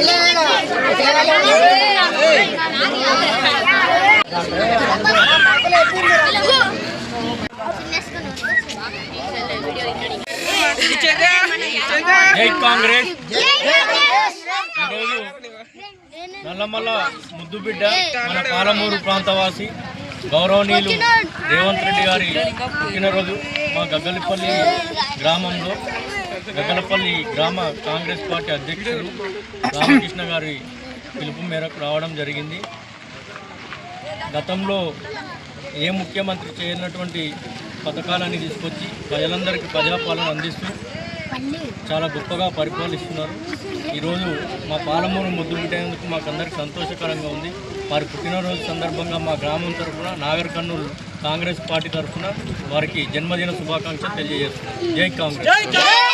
ಇಲ್ಲ జై కాంగ్రెస్. ఈరోజు నల్లమల్ల ముద్దుబిడ్డ మన పాలమూరు ప్రాంతవాసి గౌరవనీయులు రేవంత్ రెడ్డి గారి పుట్టినరోజు మా గగ్గలపల్లి గ్రామంలో. గగ్గలపల్లి గ్రామ కాంగ్రెస్ పార్టీ అధ్యక్షుడు రామకృష్ణ గారి పిలుపు మేరకు రావడం జరిగింది. గతంలో ఏ ముఖ్యమంత్రి చేయనటువంటి పథకాలన్నీ తీసుకొచ్చి ప్రజలందరికీ ప్రజాపాలన అందిస్తూ చాలా గొప్పగా పరిపాలిస్తున్నారు. ఈరోజు మా పాలమూరు ముద్దు పెట్టేందుకు మాకందరికి సంతోషకరంగా ఉంది. వారి పుట్టినరోజు సందర్భంగా మా గ్రామం తరఫున నాగర్ కర్నూలు కాంగ్రెస్ పార్టీ తరఫున వారికి జన్మదిన శుభాకాంక్షలు తెలియజేస్తున్నాం. జై కాంగ్రెస్!